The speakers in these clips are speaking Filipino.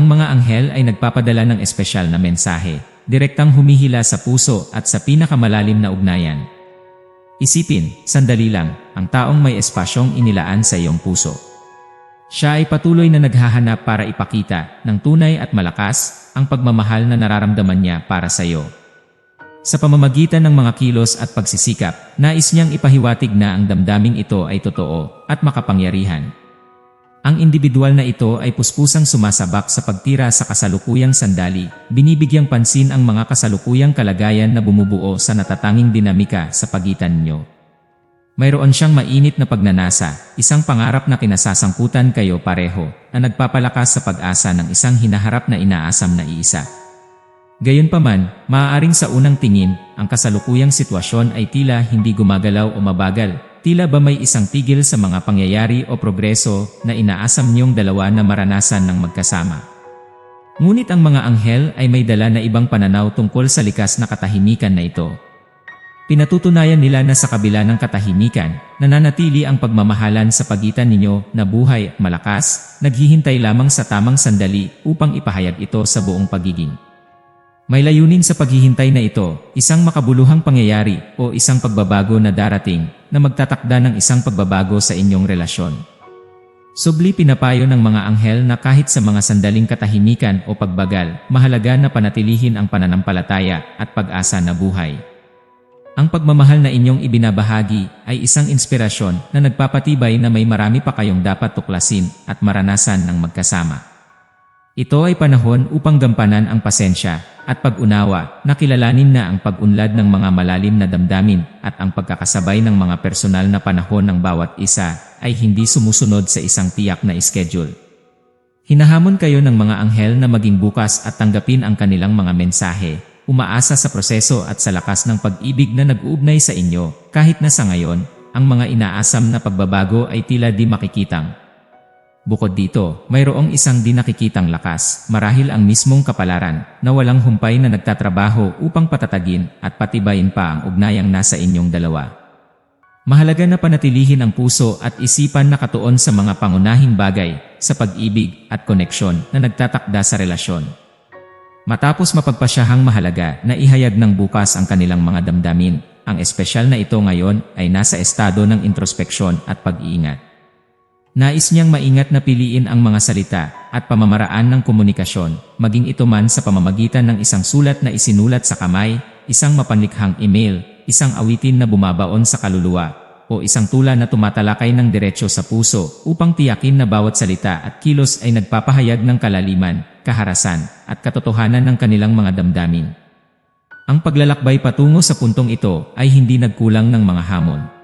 Ang mga anghel ay nagpapadala ng espesyal na mensahe, direktang humihila sa puso at sa pinakamalalim na ugnayan. Isipin, sandali lang, ang taong may espasyong inilaan sa iyong puso. Siya ay patuloy na naghahanap para ipakita ng tunay at malakas ang pagmamahal na nararamdaman niya para sa iyo. Sa pamamagitan ng mga kilos at pagsisikap, nais niyang ipahiwatig na ang damdaming ito ay totoo at makapangyarihan. Ang individual na ito ay puspusang sumasabak sa pagtira sa kasalukuyang sandali, binibigyang pansin ang mga kasalukuyang kalagayan na bumubuo sa natatanging dinamika sa pagitan ninyo. Mayroon siyang mainit na pagnanasa, isang pangarap na kinasasangkutan kayo pareho, na nagpapalakas sa pag-asa ng isang hinaharap na inaasam na iisa. Gayunpaman, maaaring sa unang tingin, ang kasalukuyang sitwasyon ay tila hindi gumagalaw o mabagal, tila ba may isang tigil sa mga pangyayari o progreso na inaasam niyong dalawa na maranasan ng magkasama. Ngunit ang mga anghel ay may dala na ibang pananaw tungkol sa likas na katahimikan na ito. Pinatutunayan nila na sa kabila ng katahimikan, nananatili ang pagmamahalan sa pagitan ninyo na buhay malakas, naghihintay lamang sa tamang sandali upang ipahayag ito sa buong pagiging. May layunin sa paghihintay na ito, isang makabuluhang pangyayari o isang pagbabago na darating na magtatakda ng isang pagbabago sa inyong relasyon. Subli pinapayo ng mga anghel na kahit sa mga sandaling katahimikan o pagbagal, mahalaga na panatilihin ang pananampalataya at pag-asa na buhay. Ang pagmamahal na inyong ibinabahagi ay isang inspirasyon na nagpapatibay na may marami pa kayong dapat tuklasin at maranasan ng magkasama. Ito ay panahon upang gampanan ang pasensya at pag-unawa. Na kilalanin na ang pag-unlad ng mga malalim na damdamin at ang pagkakasabay ng mga personal na panahon ng bawat isa ay hindi sumusunod sa isang tiyak na schedule. Hinahamon kayo ng mga anghel na maging bukas at tanggapin ang kanilang mga mensahe, umaasa sa proseso at sa lakas ng pag-ibig na nag-uugnay sa inyo. Kahit na sa ngayon, ang mga inaasam na pagbabago ay tila di makikitang Bukod dito, mayroong isang di nakikitang lakas, marahil ang mismong kapalaran, na walang humpay na nagtatrabaho upang patatagin at patibayin pa ang ugnayang nasa inyong dalawa. Mahalaga na panatilihin ang puso at isipan na katuon sa mga pangunahing bagay, sa pag-ibig at koneksyon na nagtatakda sa relasyon. Matapos mapagpasyahang mahalaga na ihayag ng bukas ang kanilang mga damdamin, ang espesyal na ito ngayon ay nasa estado ng introspeksyon at pag-iingat. Nais niyang maingat na piliin ang mga salita at pamamaraan ng komunikasyon, maging ito man sa pamamagitan ng isang sulat na isinulat sa kamay, isang mapanlikhang email, isang awitin na bumabaon sa kaluluwa, o isang tula na tumatalakay ng diretsyo sa puso upang tiyakin na bawat salita at kilos ay nagpapahayag ng kalaliman, kaharasan, at katotohanan ng kanilang mga damdamin. Ang paglalakbay patungo sa puntong ito ay hindi nagkulang ng mga hamon.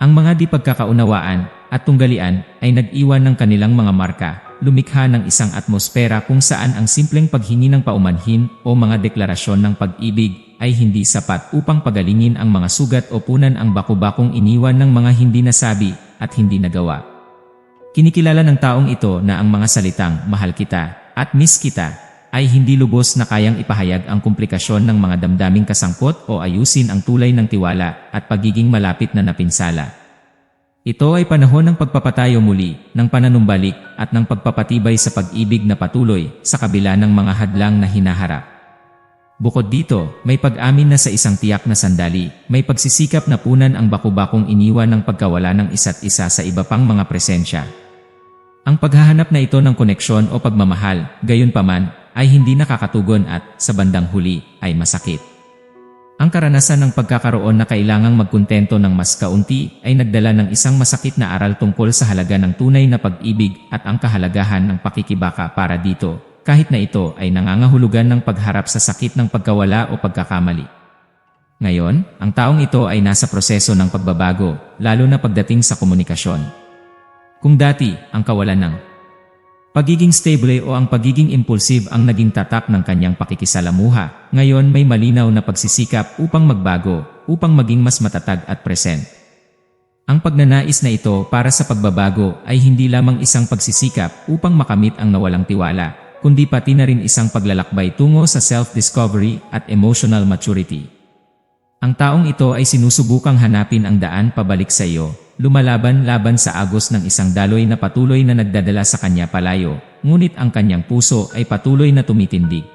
Ang mga di pagkakaunawaan at tunggalian ay nag-iwan ng kanilang mga marka, lumikha ng isang atmosfera kung saan ang simpleng paghingi ng paumanhin o mga deklarasyon ng pag-ibig ay hindi sapat upang pagalingin ang mga sugat o punan ang baku-bakong iniwan ng mga hindi nasabi at hindi nagawa. Kinikilala ng taong ito na ang mga salitang mahal kita at miss kita ay hindi lubos na kayang ipahayag ang komplikasyon ng mga damdaming kasangkot o ayusin ang tulay ng tiwala at pagiging malapit na napinsala. Ito ay panahon ng pagpapatayo muli, ng pananumbalik at ng pagpapatibay sa pag-ibig na patuloy sa kabila ng mga hadlang na hinaharap. Bukod dito, may pag-amin na sa isang tiyak na sandali, may pagsisikap na punan ang bakubakong iniwan ng pagkawala ng isa't isa sa iba pang mga presensya. Ang paghahanap na ito ng koneksyon o pagmamahal, gayon paman, ay hindi nakakatugon at, sa bandang huli, ay masakit. Ang karanasan ng pagkakaroon na kailangang magkontento ng mas kaunti ay nagdala ng isang masakit na aral tungkol sa halaga ng tunay na pag-ibig at ang kahalagahan ng pakikibaka para dito, kahit na ito ay nangangahulugan ng pagharap sa sakit ng pagkawala o pagkakamali. Ngayon, ang taong ito ay nasa proseso ng pagbabago, lalo na pagdating sa komunikasyon. Kung dati, ang kawalan ng Pagiging stable o ang pagiging impulsive ang naging tatak ng kanyang pakikisalamuha. Ngayon may malinaw na pagsisikap upang magbago, upang maging mas matatag at present. Ang pagnanais na ito para sa pagbabago ay hindi lamang isang pagsisikap upang makamit ang nawalang tiwala, kundi pati na rin isang paglalakbay tungo sa self-discovery at emotional maturity. Ang taong ito ay sinusubukang hanapin ang daan pabalik sa iyo, lumalaban-laban sa agos ng isang daloy na patuloy na nagdadala sa kanya palayo, ngunit ang kanyang puso ay patuloy na tumitindig.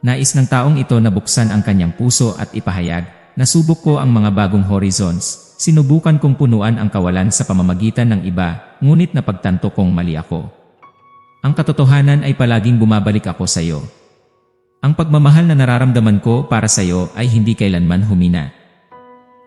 Nais ng taong ito na buksan ang kanyang puso at ipahayag, nasubok ko ang mga bagong horizons, sinubukan kong punuan ang kawalan sa pamamagitan ng iba, ngunit napagtanto kong mali ako. Ang katotohanan ay palaging bumabalik ako sa iyo. Ang pagmamahal na nararamdaman ko para sa iyo ay hindi kailanman humina.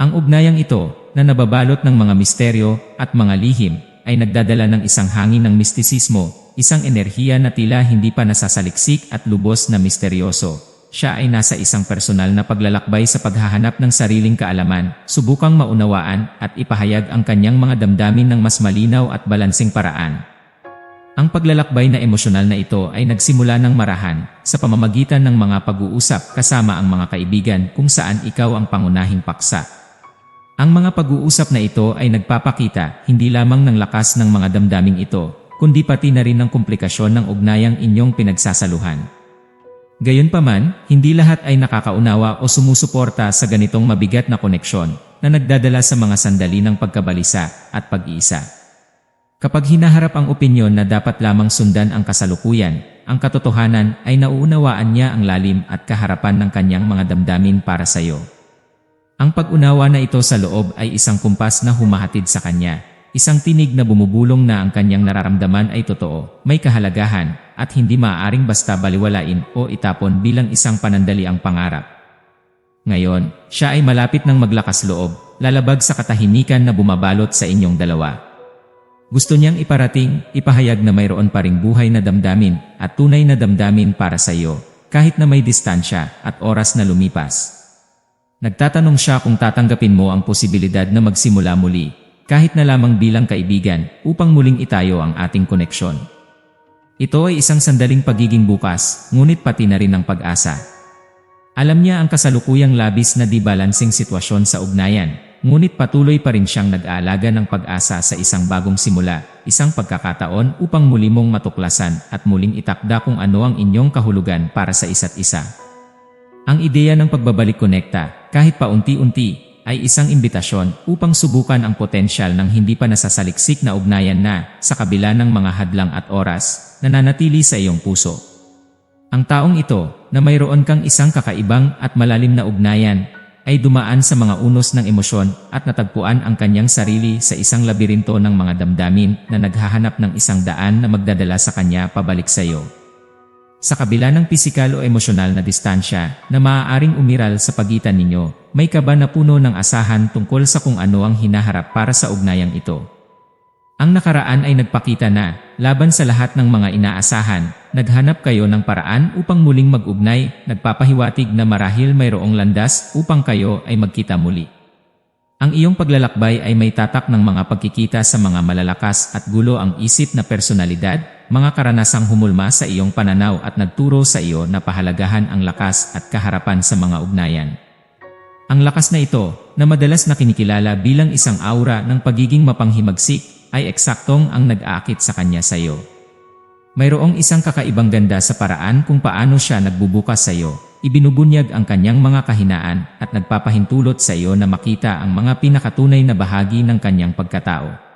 Ang ugnayang ito, na nababalot ng mga misteryo at mga lihim, ay nagdadala ng isang hangin ng mistisismo, isang enerhiya na tila hindi pa nasasaliksik at lubos na misteryoso. Siya ay nasa isang personal na paglalakbay sa paghahanap ng sariling kaalaman, subukang maunawaan at ipahayag ang kanyang mga damdamin ng mas malinaw at balansing paraan. Ang paglalakbay na emosyonal na ito ay nagsimula ng marahan sa pamamagitan ng mga pag-uusap kasama ang mga kaibigan kung saan ikaw ang pangunahing paksa. Ang mga pag-uusap na ito ay nagpapakita hindi lamang ng lakas ng mga damdaming ito, kundi pati na rin ng komplikasyon ng ugnayang inyong pinagsasaluhan. Gayunpaman, hindi lahat ay nakakaunawa o sumusuporta sa ganitong mabigat na koneksyon na nagdadala sa mga sandali ng pagkabalisa at pag-iisa. Kapag hinaharap ang opinyon na dapat lamang sundan ang kasalukuyan, ang katotohanan ay nauunawaan niya ang lalim at kaharapan ng kanyang mga damdamin para sa iyo. Ang pag-unawa na ito sa loob ay isang kumpas na humahatid sa kanya, isang tinig na bumubulong na ang kanyang nararamdaman ay totoo, may kahalagahan, at hindi maaaring basta baliwalain o itapon bilang isang panandali ang pangarap. Ngayon, siya ay malapit ng maglakas loob, lalabag sa katahimikan na bumabalot sa inyong dalawa. Gusto niyang iparating, ipahayag na mayroon pa ring buhay na damdamin at tunay na damdamin para sa iyo, kahit na may distansya at oras na lumipas. Nagtatanong siya kung tatanggapin mo ang posibilidad na magsimula muli, kahit na lamang bilang kaibigan, upang muling itayo ang ating koneksyon. Ito ay isang sandaling pagiging bukas, ngunit pati na rin ang pag-asa. Alam niya ang kasalukuyang labis na di balansing sitwasyon sa ugnayan, ngunit patuloy pa rin siyang nag-aalaga ng pag-asa sa isang bagong simula, isang pagkakataon upang muli mong matuklasan at muling itakda kung ano ang inyong kahulugan para sa isa't isa. Ang ideya ng pagbabalik konekta, kahit paunti-unti, ay isang imbitasyon upang subukan ang potensyal ng hindi pa nasasaliksik na ugnayan na, sa kabila ng mga hadlang at oras, nananatili sa iyong puso. Ang taong ito, na mayroon kang isang kakaibang at malalim na ugnayan, ay dumaan sa mga unos ng emosyon at natagpuan ang kanyang sarili sa isang labirinto ng mga damdamin na naghahanap ng isang daan na magdadala sa kanya pabalik sa iyo. Sa kabila ng pisikal o emosyonal na distansya na maaaring umiral sa pagitan ninyo, may kaba na puno ng asahan tungkol sa kung ano ang hinaharap para sa ugnayang ito. Ang nakaraan ay nagpakita na, laban sa lahat ng mga inaasahan, naghanap kayo ng paraan upang muling mag-ugnay, nagpapahiwatig na marahil mayroong landas upang kayo ay magkita muli. Ang iyong paglalakbay ay may tatak ng mga pagkikita sa mga malalakas at gulo ang isip na personalidad, mga karanasang humulma sa iyong pananaw at nagturo sa iyo na pahalagahan ang lakas at kaharapan sa mga ugnayan. Ang lakas na ito, na madalas na kinikilala bilang isang aura ng pagiging mapanghimagsik, ay eksaktong ang nag-aakit sa kanya sa iyo. Mayroong isang kakaibang ganda sa paraan kung paano siya nagbubukas sa iyo, ibinubunyag ang kanyang mga kahinaan at nagpapahintulot sa iyo na makita ang mga pinakatunay na bahagi ng kanyang pagkatao.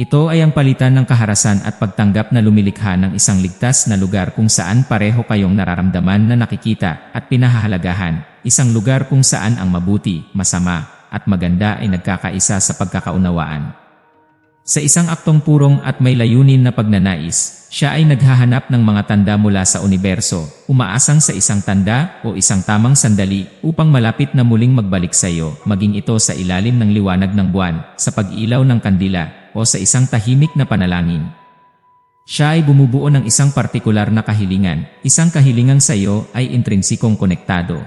Ito ay ang palitan ng kaharasan at pagtanggap na lumilikha ng isang ligtas na lugar kung saan pareho kayong nararamdaman na nakikita at pinahahalagahan, isang lugar kung saan ang mabuti, masama, at maganda ay nagkakaisa sa pagkakaunawaan. Sa isang aktong purong at may layunin na pagnanais, siya ay naghahanap ng mga tanda mula sa universo, umaasang sa isang tanda o isang tamang sandali upang malapit na muling magbalik sa iyo, maging ito sa ilalim ng liwanag ng buwan, sa pag-ilaw ng kandila, o sa isang tahimik na panalangin. Siya ay bumubuo ng isang partikular na kahilingan, isang kahilingang sa iyo ay intrinsikong konektado,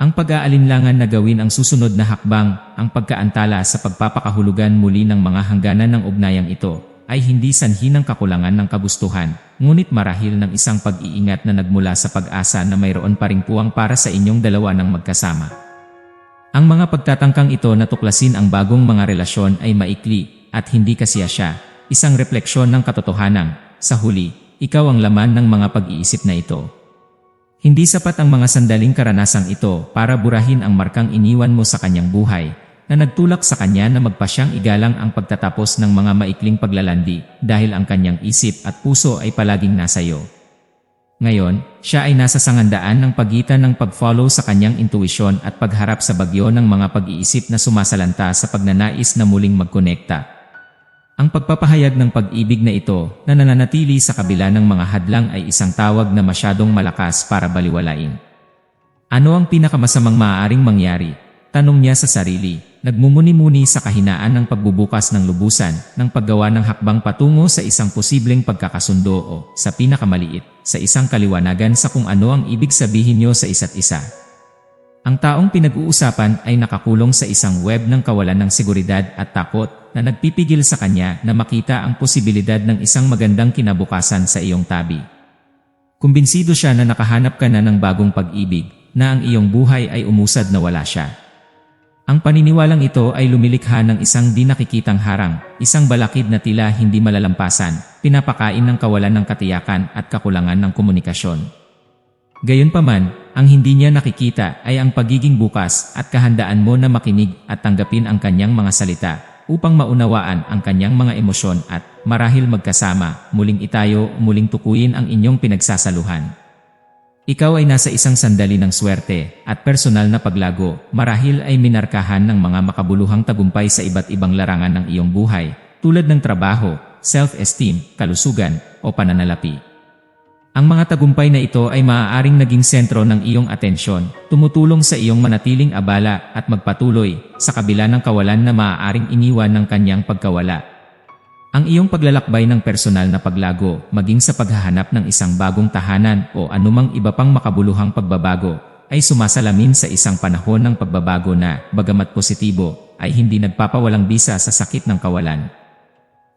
ang pag-aalinlangan na gawin ang susunod na hakbang, ang pagkaantala sa pagpapakahulugan muli ng mga hangganan ng ugnayang ito, ay hindi sanhi ng kakulangan ng kagustuhan, ngunit marahil ng isang pag-iingat na nagmula sa pag-asa na mayroon pa ring puwang para sa inyong dalawa ng magkasama. Ang mga pagtatangkang ito na tuklasin ang bagong mga relasyon ay maikli at hindi kasiya siya, isang refleksyon ng katotohanan. Sa huli, ikaw ang laman ng mga pag-iisip na ito. Hindi sapat ang mga sandaling karanasang ito para burahin ang markang iniwan mo sa kanyang buhay, na nagtulak sa kanya na magpasyang igalang ang pagtatapos ng mga maikling paglalandi dahil ang kanyang isip at puso ay palaging nasa iyo. Ngayon, siya ay nasa sangandaan ng pagitan ng pag-follow sa kanyang intuisyon at pagharap sa bagyo ng mga pag-iisip na sumasalanta sa pagnanais na muling magkonekta. Ang pagpapahayag ng pag-ibig na ito na nananatili sa kabila ng mga hadlang ay isang tawag na masyadong malakas para baliwalain. Ano ang pinakamasamang maaaring mangyari? Tanong niya sa sarili, nagmumuni-muni sa kahinaan ng pagbubukas ng lubusan, ng paggawa ng hakbang patungo sa isang posibleng pagkakasundo o, sa pinakamaliit, sa isang kaliwanagan sa kung ano ang ibig sabihin niyo sa isa't isa. Ang taong pinag-uusapan ay nakakulong sa isang web ng kawalan ng seguridad at takot na nagpipigil sa kanya na makita ang posibilidad ng isang magandang kinabukasan sa iyong tabi. Kumbinsido siya na nakahanap ka na ng bagong pag-ibig, na ang iyong buhay ay umusad na wala siya. Ang paniniwalang ito ay lumilikha ng isang di nakikitang harang, isang balakid na tila hindi malalampasan, pinapakain ng kawalan ng katiyakan at kakulangan ng komunikasyon. Gayunpaman, ang hindi niya nakikita ay ang pagiging bukas at kahandaan mo na makinig at tanggapin ang kanyang mga salita upang maunawaan ang kanyang mga emosyon at, marahil magkasama, muling itayo, muling tukuyin ang inyong pinagsasaluhan. Ikaw ay nasa isang sandali ng swerte at personal na paglago, marahil ay minarkahan ng mga makabuluhang tagumpay sa iba't ibang larangan ng iyong buhay, tulad ng trabaho, self-esteem, kalusugan, o pananalapi. Ang mga tagumpay na ito ay maaaring naging sentro ng iyong atensyon, tumutulong sa iyong manatiling abala at magpatuloy sa kabila ng kawalan na maaaring iniwan ng kanyang pagkawala. Ang iyong paglalakbay ng personal na paglago, maging sa paghahanap ng isang bagong tahanan o anumang iba pang makabuluhang pagbabago, ay sumasalamin sa isang panahon ng pagbabago na, bagamat positibo, ay hindi nagpapawalang bisa sa sakit ng kawalan.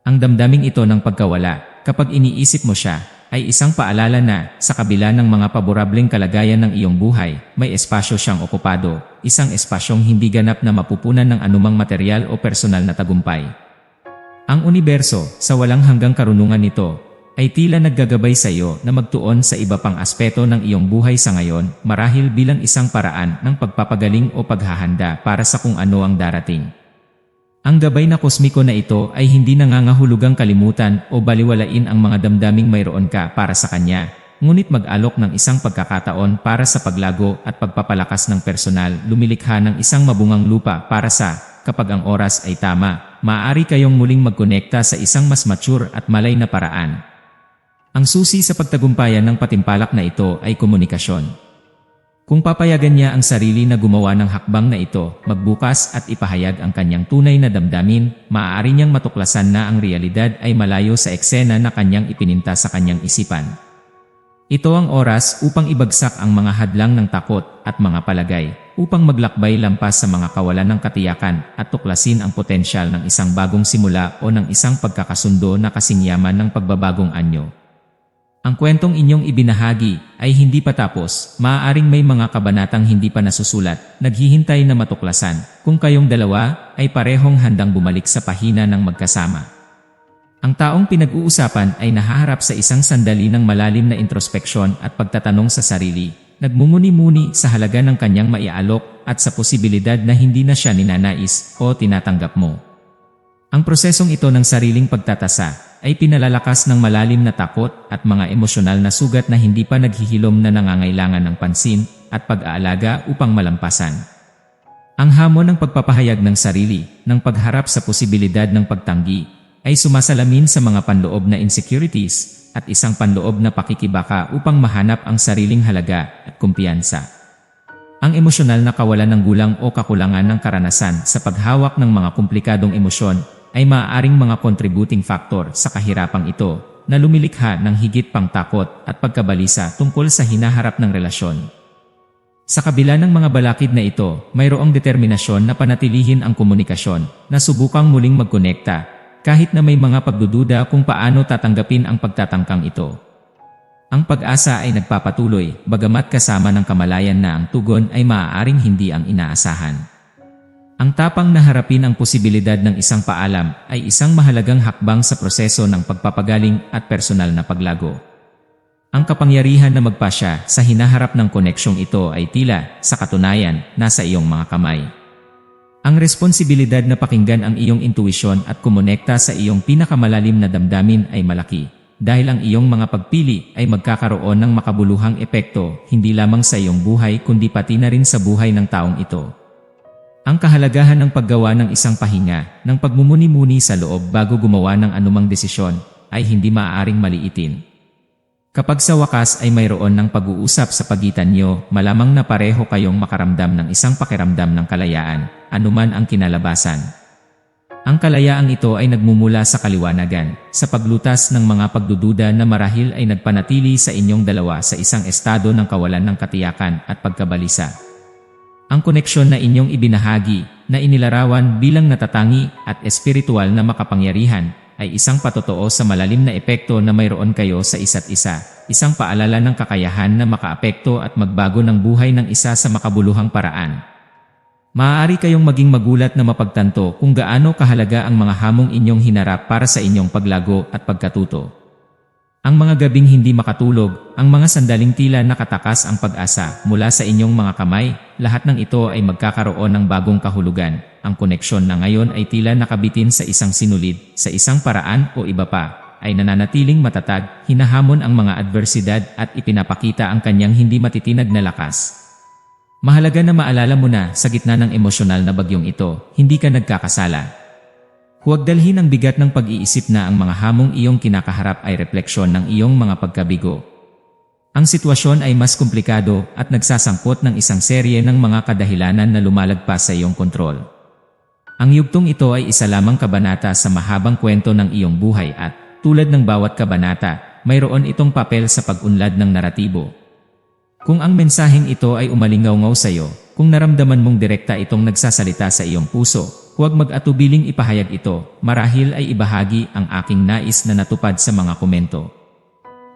Ang damdaming ito ng pagkawala, kapag iniisip mo siya, ay isang paalala na, sa kabila ng mga paborableng kalagayan ng iyong buhay, may espasyo siyang okupado, isang espasyong hindi ganap na mapupunan ng anumang material o personal na tagumpay. Ang universo, sa walang hanggang karunungan nito, ay tila naggagabay sa iyo na magtuon sa iba pang aspeto ng iyong buhay sa ngayon marahil bilang isang paraan ng pagpapagaling o paghahanda para sa kung ano ang darating. Ang gabay na kosmiko na ito ay hindi nangangahulugang kalimutan o baliwalain ang mga damdaming mayroon ka para sa kanya, ngunit mag-alok ng isang pagkakataon para sa paglago at pagpapalakas ng personal lumilikha ng isang mabungang lupa para sa kapag ang oras ay tama, maaari kayong muling magkonekta sa isang mas mature at malay na paraan. Ang susi sa pagtagumpayan ng patimpalak na ito ay komunikasyon. Kung papayagan niya ang sarili na gumawa ng hakbang na ito, magbukas at ipahayag ang kanyang tunay na damdamin, maaari niyang matuklasan na ang realidad ay malayo sa eksena na kanyang ipininta sa kanyang isipan. Ito ang oras upang ibagsak ang mga hadlang ng takot at mga palagay, upang maglakbay lampas sa mga kawalan ng katiyakan at tuklasin ang potensyal ng isang bagong simula o ng isang pagkakasundo na kasingyaman ng pagbabagong anyo. Ang kwentong inyong ibinahagi ay hindi pa tapos, maaaring may mga kabanatang hindi pa nasusulat, naghihintay na matuklasan, kung kayong dalawa ay parehong handang bumalik sa pahina ng magkasama. Ang taong pinag-uusapan ay nahaharap sa isang sandali ng malalim na introspeksyon at pagtatanong sa sarili, Nagmumuni-muni sa halaga ng kanyang maialok at sa posibilidad na hindi na siya ninanais o tinatanggap mo. Ang prosesong ito ng sariling pagtatasa ay pinalalakas ng malalim na takot at mga emosyonal na sugat na hindi pa naghihilom na nangangailangan ng pansin at pag-aalaga upang malampasan. Ang hamon ng pagpapahayag ng sarili, ng pagharap sa posibilidad ng pagtanggi, ay sumasalamin sa mga panloob na insecurities at isang panloob na pakikibaka upang mahanap ang sariling halaga at kumpiyansa. Ang emosyonal na kawalan ng gulang o kakulangan ng karanasan sa paghawak ng mga komplikadong emosyon ay maaaring mga contributing factor sa kahirapang ito na lumilikha ng higit pang takot at pagkabalisa tungkol sa hinaharap ng relasyon. Sa kabila ng mga balakid na ito, mayroong determinasyon na panatilihin ang komunikasyon, na subukang muling magkonekta kahit na may mga pagdududa kung paano tatanggapin ang pagtatangkang ito. Ang pag-asa ay nagpapatuloy, bagamat kasama ng kamalayan na ang tugon ay maaaring hindi ang inaasahan. Ang tapang na harapin ang posibilidad ng isang paalam ay isang mahalagang hakbang sa proseso ng pagpapagaling at personal na paglago. Ang kapangyarihan na magpasya sa hinaharap ng koneksyong ito ay tila, sa katunayan, nasa iyong mga kamay. Ang responsibilidad na pakinggan ang iyong intuisyon at kumonekta sa iyong pinakamalalim na damdamin ay malaki. Dahil ang iyong mga pagpili ay magkakaroon ng makabuluhang epekto hindi lamang sa iyong buhay kundi pati na rin sa buhay ng taong ito. Ang kahalagahan ng paggawa ng isang pahinga, ng pagmumuni-muni sa loob bago gumawa ng anumang desisyon, ay hindi maaaring maliitin. Kapag sa wakas ay mayroon ng pag-uusap sa pagitan niyo, malamang na pareho kayong makaramdam ng isang pakiramdam ng kalayaan, anuman ang kinalabasan. Ang kalayaang ito ay nagmumula sa kaliwanagan, sa paglutas ng mga pagdududa na marahil ay nagpanatili sa inyong dalawa sa isang estado ng kawalan ng katiyakan at pagkabalisa. Ang koneksyon na inyong ibinahagi, na inilarawan bilang natatangi at espiritual na makapangyarihan, ay isang patotoo sa malalim na epekto na mayroon kayo sa isa't isa, isang paalala ng kakayahan na makaapekto at magbago ng buhay ng isa sa makabuluhang paraan. Maaari kayong maging magulat na mapagtanto kung gaano kahalaga ang mga hamong inyong hinarap para sa inyong paglago at pagkatuto. Ang mga gabing hindi makatulog, ang mga sandaling tila nakatakas ang pag-asa mula sa inyong mga kamay, lahat ng ito ay magkakaroon ng bagong kahulugan. Ang koneksyon na ngayon ay tila nakabitin sa isang sinulid, sa isang paraan o iba pa, ay nananatiling matatag, hinahamon ang mga adversidad at ipinapakita ang kanyang hindi matitinag na lakas. Mahalaga na maalala mo na sa gitna ng emosyonal na bagyong ito, hindi ka nagkakasala. Huwag dalhin ang bigat ng pag-iisip na ang mga hamong iyong kinakaharap ay refleksyon ng iyong mga pagkabigo. Ang sitwasyon ay mas komplikado at nagsasangkot ng isang serye ng mga kadahilanan na lumalagpas sa iyong kontrol. Ang yugtong ito ay isa lamang kabanata sa mahabang kwento ng iyong buhay at, tulad ng bawat kabanata, mayroon itong papel sa pag-unlad ng naratibo. Kung ang mensaheng ito ay umalingaw-ngaw sa iyo, kung naramdaman mong direkta itong nagsasalita sa iyong puso, Huwag mag-atubiling ipahayag ito, marahil ay ibahagi ang aking nais na natupad sa mga komento.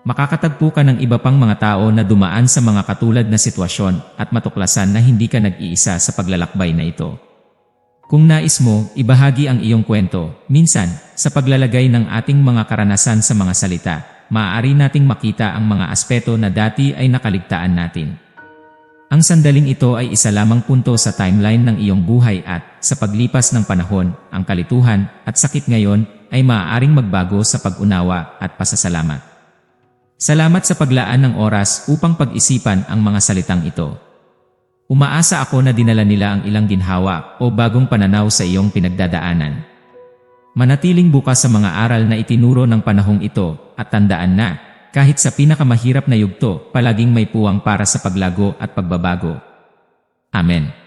Makakatagpo ka ng iba pang mga tao na dumaan sa mga katulad na sitwasyon at matuklasan na hindi ka nag-iisa sa paglalakbay na ito. Kung nais mo, ibahagi ang iyong kwento. Minsan, sa paglalagay ng ating mga karanasan sa mga salita, maaari nating makita ang mga aspeto na dati ay nakaligtaan natin. Ang sandaling ito ay isa lamang punto sa timeline ng iyong buhay at, sa paglipas ng panahon, ang kalituhan at sakit ngayon ay maaaring magbago sa pag-unawa at pasasalamat. Salamat sa paglaan ng oras upang pag-isipan ang mga salitang ito. Umaasa ako na dinala nila ang ilang ginhawa o bagong pananaw sa iyong pinagdadaanan. Manatiling bukas sa mga aral na itinuro ng panahong ito at tandaan na kahit sa pinakamahirap na yugto, palaging may puwang para sa paglago at pagbabago. Amen.